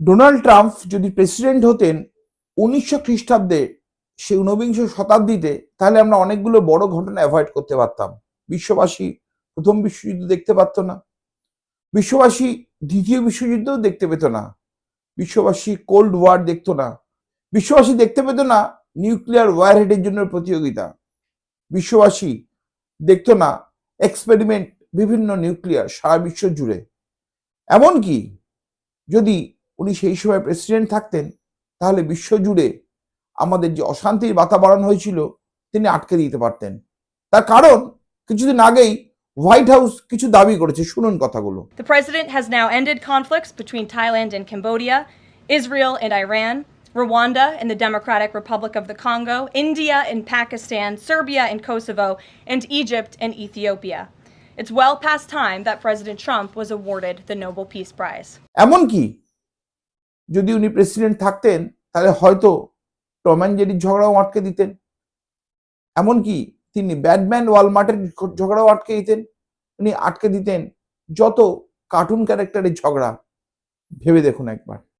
Donald Trump যদি president হতেন উনিশশো খ্রিস্টাব্দে সে ঊনবিংশ শতাব্দীতে, তাহলে আমরা অনেকগুলো বড় ঘটনা অ্যাভয়েড করতে পারতাম। বিশ্ববাসী প্রথম বিশ্বযুদ্ধ দেখতে পারতো না। বিশ্ববাসী দ্বিতীয় বিশ্বযুদ্ধও দেখতে পেত না। বিশ্ববাসী কোল্ড ওয়ার দেখতো না। বিশ্ববাসী দেখতে পেত না নিউক্লিয়ার ওয়ার হেডের জন্য প্রতিযোগিতা। বিশ্ববাসী দেখতো না এক্সপেরিমেন্ট বিভিন্ন নিউক্লিয়ার সারা বিশ্ব জুড়ে। এমনকি যদি উনি সেই সময় প্রেসিডেন্ট থাকতেন তাহলে বিশ্ব জুড়ে আমাদের যে অশান্তির বাতাবরণ হয়েছিল তিনি আটকে দিতে পারতেন তার কারণ কিছুদিন আগেই হোয়াইট হাউস কিছু দাবি করেছে শুনুন কথাগুলো The president has now ended conflicts between Thailand and Cambodia, Israel and Iran, Rwanda and the Democratic Republic of the Congo, India and Pakistan, Serbia and Kosovo, and Egypt and Ethiopia. It's well past time that President Trump was awarded the Nobel Peace Prize. এমনকি যদি উনি president থাকতেন, তাহলে হয়তো Tom and জেরির ঝগড়াও আটকে দিতেন। এমনকি তিনি ব্যাডম্যান ওয়ালমার্টের ঝগড়াও আটকে দিতেন। উনি আটকে দিতেন যত কার্টুন ক্যারেক্টারের ঝগড়া। ভেবে দেখুন একবার।